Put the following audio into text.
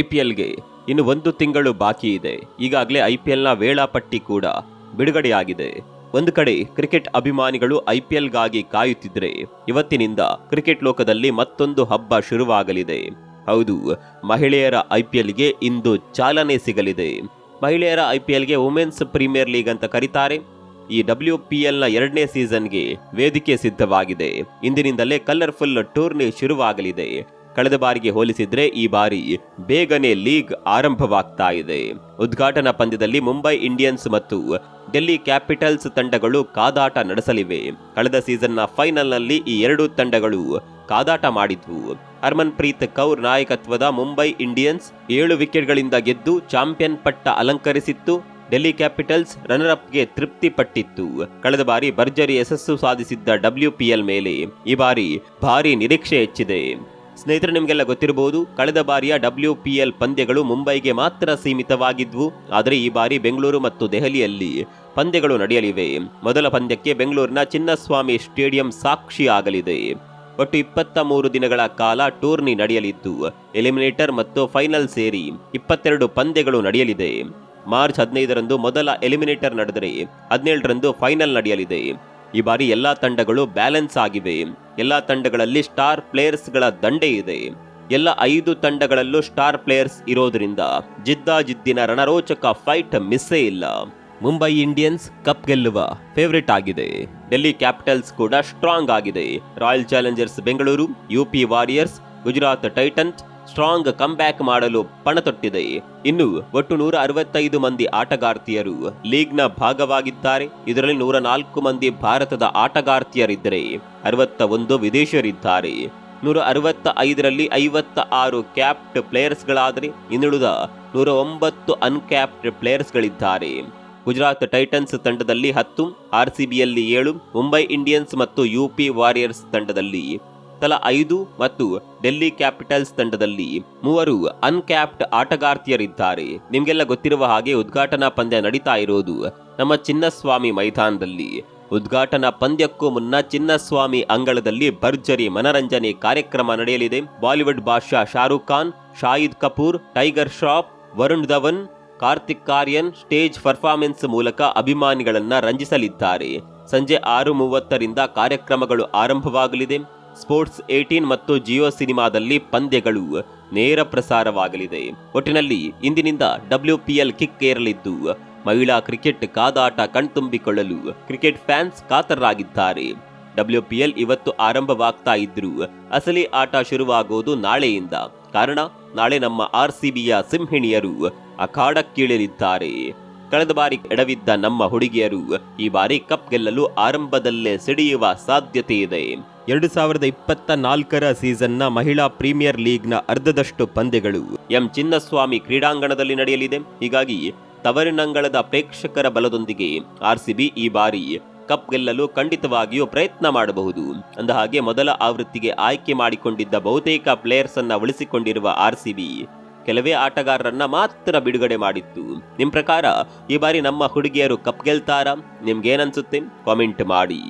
ಐಪಿಎಲ್ಗೆ ಇನ್ನು ಒಂದು ತಿಂಗಳು ಬಾಕಿ ಇದೆ. ಈಗಾಗಲೇ ಐಪಿಎಲ್ನ ವೇಳಾಪಟ್ಟಿ ಕೂಡ ಬಿಡುಗಡೆಯಾಗಿದೆ. ಒಂದು ಕಡೆ ಕ್ರಿಕೆಟ್ ಅಭಿಮಾನಿಗಳು ಐ ಪಿ ಎಲ್ಗಾಗಿ ಕಾಯುತ್ತಿದ್ರೆ ಇವತ್ತಿನಿಂದ ಕ್ರಿಕೆಟ್ ಲೋಕದಲ್ಲಿ ಮತ್ತೊಂದು ಹಬ್ಬ ಶುರುವಾಗಲಿದೆ. ಹೌದು, ಮಹಿಳೆಯರ ಐ ಪಿ ಎಲ್ಗೆ ಇಂದು ಚಾಲನೆ ಸಿಗಲಿದೆ. ಮಹಿಳೆಯರ ಐ ಪಿ ಎಲ್ಗೆ ವುಮೆನ್ಸ್ ಪ್ರೀಮಿಯರ್ ಲೀಗ್ ಅಂತ ಕರೀತಾರೆ. ಈ ಡಬ್ಲ್ಯೂ ಪಿ ಎಲ್ನ ಎರಡನೇ ಸೀಸನ್ಗೆ ವೇದಿಕೆ ಸಿದ್ಧವಾಗಿದೆ. ಇಂದಿನಿಂದಲೇ ಕಲರ್ಫುಲ್ ಟೂರ್ನಿ ಶುರುವಾಗಲಿದೆ. ಕಳೆದ ಬಾರಿಗೆ ಹೋಲಿಸಿದ್ರೆ ಈ ಬಾರಿ ಬೇಗನೆ ಲೀಗ್ ಆರಂಭವಾಗ್ತಾ ಇದೆ. ಉದ್ಘಾಟನಾ ಪಂದ್ಯದಲ್ಲಿ ಮುಂಬೈ ಇಂಡಿಯನ್ಸ್ ಮತ್ತು ಡೆಲ್ಲಿ ಕ್ಯಾಪಿಟಲ್ಸ್ ತಂಡಗಳು ಕಾದಾಟ ನಡೆಸಲಿವೆ. ಕಳೆದ ಸೀಸನ್ನ ಫೈನಲ್ನಲ್ಲಿ ಈ ಎರಡು ತಂಡಗಳು ಕಾದಾಟ ಮಾಡಿದ್ವು. ಹರ್ಮನ್ ಪ್ರೀತ್ ಕೌರ್ ನಾಯಕತ್ವದ ಮುಂಬೈ ಇಂಡಿಯನ್ಸ್ ಏಳು ವಿಕೆಟ್ಗಳಿಂದ ಗೆದ್ದು ಚಾಂಪಿಯನ್ ಪಟ್ಟ ಅಲಂಕರಿಸಿತ್ತು. ಡೆಲ್ಲಿ ಕ್ಯಾಪಿಟಲ್ಸ್ ರನ್ನರ್ ಅಪ್ಗೆ ತೃಪ್ತಿ ಪಟ್ಟಿತ್ತು ಕಳೆದ ಬಾರಿ ಭರ್ಜರಿ ಯಶಸ್ಸು ಸಾಧಿಸಿದ್ದ ಡಬ್ಲ್ಯೂ ಪಿ ಎಲ್ ಮೇಲೆ ಈ ಬಾರಿ ಭಾರಿ ನಿರೀಕ್ಷೆ ಹೆಚ್ಚಿದೆ. ಸ್ನೇಹಿತರೆ, ನಿಮಗೆಲ್ಲ ಗೊತ್ತಿರಬಹುದು, ಕಳೆದ ಬಾರಿಯ ಡಬ್ಲ್ಯೂ ಪಿ ಎಲ್ ಪಂದ್ಯಗಳು ಮುಂಬೈಗೆ ಮಾತ್ರ ಸೀಮಿತವಾಗಿದ್ವು. ಆದರೆ ಈ ಬಾರಿ ಬೆಂಗಳೂರು ಮತ್ತು ದೆಹಲಿಯಲ್ಲಿ ಪಂದ್ಯಗಳು ನಡೆಯಲಿವೆ. ಮೊದಲ ಪಂದ್ಯಕ್ಕೆ ಬೆಂಗಳೂರಿನ ಚಿನ್ನಸ್ವಾಮಿ ಸ್ಟೇಡಿಯಂ ಸಾಕ್ಷಿಯಾಗಲಿದೆ. ಒಟ್ಟು ಇಪ್ಪತ್ತ ಮೂರು ದಿನಗಳ ಕಾಲ ಟೂರ್ನಿ ನಡೆಯಲಿದ್ದು, ಎಲಿಮಿನೇಟರ್ ಮತ್ತು ಫೈನಲ್ ಸೇರಿ ಇಪ್ಪತ್ತೆರಡು ಪಂದ್ಯಗಳು ನಡೆಯಲಿದೆ. ಮಾರ್ಚ್ ಹದಿನೈದರಂದು ಮೊದಲ ಎಲಿಮಿನೇಟರ್ ನಡೆದರೆ ಹದಿನೇಳರಂದು ಫೈನಲ್ ನಡೆಯಲಿದೆ. ಈ ಬಾರಿ ಎಲ್ಲ ತಂಡಗಳು ಬ್ಯಾಲೆನ್ಸ್ ಆಗಿವೆ. ಎಲ್ಲ ತಂಡಗಳಲ್ಲಿ ಸ್ಟಾರ್ ಪ್ಲೇಯರ್ಸ್ಗಳ ದಂಡೆ ಇದೆ. ಎಲ್ಲ ಐದು ತಂಡಗಳಲ್ಲೂ ಸ್ಟಾರ್ ಪ್ಲೇಯರ್ಸ್ ಇರೋದ್ರಿಂದ ಜಿದ್ದಾಜಿದ್ದಿನ ರಣರೋಚಕ ಫೈಟ್ ಮಿಸ್ಸೇ ಇಲ್ಲ. ಮುಂಬೈ ಇಂಡಿಯನ್ಸ್ ಕಪ್ ಗೆಲ್ಲುವ ಫೇವರಿಟ್ ಆಗಿದೆ. ಡೆಲ್ಲಿ ಕ್ಯಾಪಿಟಲ್ಸ್ ಕೂಡ ಸ್ಟ್ರಾಂಗ್ ಆಗಿದೆ. Royal Challengers Bengaluru, UP Warriors, Gujarat Titans strong comeback ಮಾಡಲು ಪಣತೊಟ್ಟಿದೆ. ಇನ್ನು ಒಟ್ಟು ನೂರ ಅರವತ್ತೈದು ಮಂದಿ ಆಟಗಾರ್ತಿಯರು ಲೀಗ್ನ ಭಾಗವಾಗಿದ್ದಾರೆ. ಇದರಲ್ಲಿ ನೂರ ನಾಲ್ಕು ಮಂದಿ ಭಾರತದ ಆಟಗಾರ್ತಿಯರಿದ್ದರೆ ಅರವತ್ತ ಒಂದು ವಿದೇಶಿಯರಿದ್ದಾರೆ. ನೂರ ಅರವತ್ತ ಐದರಲ್ಲಿ ಐವತ್ತ ಆರು ಕ್ಯಾಪ್ಟ್ ಪ್ಲೇಯರ್ಸ್ಗಳಾದರೆ ಇನ್ನುಳಿದ ನೂರ ಒಂಬತ್ತು ಅನ್ಕ್ಯಾಪ್ಡ್ ಪ್ಲೇಯರ್ಸ್ಗಳಿದ್ದಾರೆ. ಗುಜರಾತ್ ಟೈಟನ್ಸ್ ತಂಡದಲ್ಲಿ ಹತ್ತು, ಆರ್ಸಿಬಿಯಲ್ಲಿ ಏಳು, ಮುಂಬೈ ಇಂಡಿಯನ್ಸ್ ಮತ್ತು ಯುಪಿ ವಾರಿಯರ್ಸ್ ತಂಡದಲ್ಲಿ ತಲಾ ಐದು ಮತ್ತು ಡೆಲ್ಲಿ ಕ್ಯಾಪಿಟಲ್ಸ್ ತಂಡದಲ್ಲಿ ಮೂವರು ಅನ್ಕ್ಯಾಪ್ಡ್ ಆಟಗಾರ್ತಿಯರಿದ್ದಾರೆ. ನಿಮಗೆಲ್ಲ ಗೊತ್ತಿರುವ ಹಾಗೆ ಉದ್ಘಾಟನಾ ಪಂದ್ಯ ನಡೀತಾ ಇರೋದು ನಮ್ಮ ಚಿನ್ನಸ್ವಾಮಿ ಮೈದಾನದಲ್ಲಿ. ಉದ್ಘಾಟನಾ ಪಂದ್ಯಕ್ಕೂ ಮುನ್ನ ಚಿನ್ನಸ್ವಾಮಿ ಅಂಗಳದಲ್ಲಿ ಭರ್ಜರಿ ಮನರಂಜನೆ ಕಾರ್ಯಕ್ರಮ ನಡೆಯಲಿದೆ. Bollywood Badshah Shahrukh Khan, Shahid Kapoor, Tiger Shroff, Varun Dhawan, Kartik Aaryan stage performance ಮೂಲಕ ಅಭಿಮಾನಿಗಳನ್ನ ರಂಜಿಸಲಿದ್ದಾರೆ. ಸಂಜೆ ಆರು ಮೂವತ್ತರಿಂದ ಕಾರ್ಯಕ್ರಮಗಳು ಆರಂಭವಾಗಲಿದೆ. ಸ್ಪೋರ್ಟ್ಸ್ ಏಟೀನ್ ಮತ್ತು ಜಿಯೋ ಸಿನಿಮಾದಲ್ಲಿ ಪಂದ್ಯಗಳು ನೇರ ಪ್ರಸಾರವಾಗಲಿದೆ. ಒಟ್ಟಿನಲ್ಲಿ ಇಂದಿನಿಂದ ಡಬ್ಲ್ಯೂ ಪಿ ಎಲ್ ಕಿಕ್ ಏರಲಿದ್ದು, ಮಹಿಳಾ ಕ್ರಿಕೆಟ್ ಕಾದಾಟ ಕಣ್ತುಂಬಿಕೊಳ್ಳಲು ಕ್ರಿಕೆಟ್ ಫ್ಯಾನ್ಸ್ ಕಾತರರಾಗಿದ್ದಾರೆ. ಡಬ್ಲ್ಯೂ ಪಿ ಎಲ್ ಇವತ್ತು ಆರಂಭವಾಗ್ತಾ ಇದ್ರು ಅಸಲಿ ಆಟ ಶುರುವಾಗೋದು ನಾಳೆಯಿಂದ. ಕಾರಣ, ನಾಳೆ ನಮ್ಮ ಆರ್ ಸಿ ಬಿಯ ಸಿಂಹಿಣಿಯರು ಅಖಾಡಕ್ಕೀಳಲಿದ್ದಾರೆ. ಕಳೆದ ಬಾರಿ ಎಡವಿದ್ದ ನಮ್ಮ ಹುಡುಗಿಯರು ಈ ಬಾರಿ ಕಪ್ ಗೆಲ್ಲಲು ಆರಂಭದಲ್ಲೇ ಸಿಡಿಯುವ ಸಾಧ್ಯತೆ ಇದೆ. ಎರಡು ಸಾವಿರದ ಇಪ್ಪತ್ತ ನಾಲ್ಕರ ಸೀಸನ್ನ ಮಹಿಳಾ ಪ್ರೀಮಿಯರ್ ಲೀಗ್ನ ಅರ್ಧದಷ್ಟು ಪಂದ್ಯಗಳು. ಎಂ. ಚಿನ್ನಸ್ವಾಮಿ ಕ್ರೀಡಾಂಗಣದಲ್ಲಿ ನಡೆಯಲಿದೆ. ಹೀಗಾಗಿ ತವರಿನಂಗಳದ ಪ್ರೇಕ್ಷಕರ ಬಲದೊಂದಿಗೆ ಆರ್ಸಿಬಿ ಈ ಬಾರಿ ಕಪ್ ಗೆಲ್ಲಲು ಖಂಡಿತವಾಗಿಯೂ ಪ್ರಯತ್ನ ಮಾಡಬಹುದು. ಅಂದ ಹಾಗೆ ಮೊದಲ ಆವೃತ್ತಿಗೆ ಆಯ್ಕೆ ಮಾಡಿಕೊಂಡಿದ್ದ ಬಹುತೇಕ ಪ್ಲೇಯರ್ಸ್ ಅನ್ನ ಉಳಿಸಿಕೊಂಡಿರುವ ಆರ್ಸಿಬಿ ಕೆಲವೇ ಆಟಗಾರರನ್ನ ಮಾತ್ರ ಬಿಡುಗಡೆ ಮಾಡಿತ್ತು. ನಿಮ್ಮ ಪ್ರಕಾರ ಈ ಬಾರಿ ನಮ್ಮ ಹುಡುಗಿಯರು ಕಪ್ ಗೆಲ್ತಾರಾ? ನಿಮ್ಗೇನನ್ಸುತ್ತೆ? ಕಾಮೆಂಟ್ ಮಾಡಿ.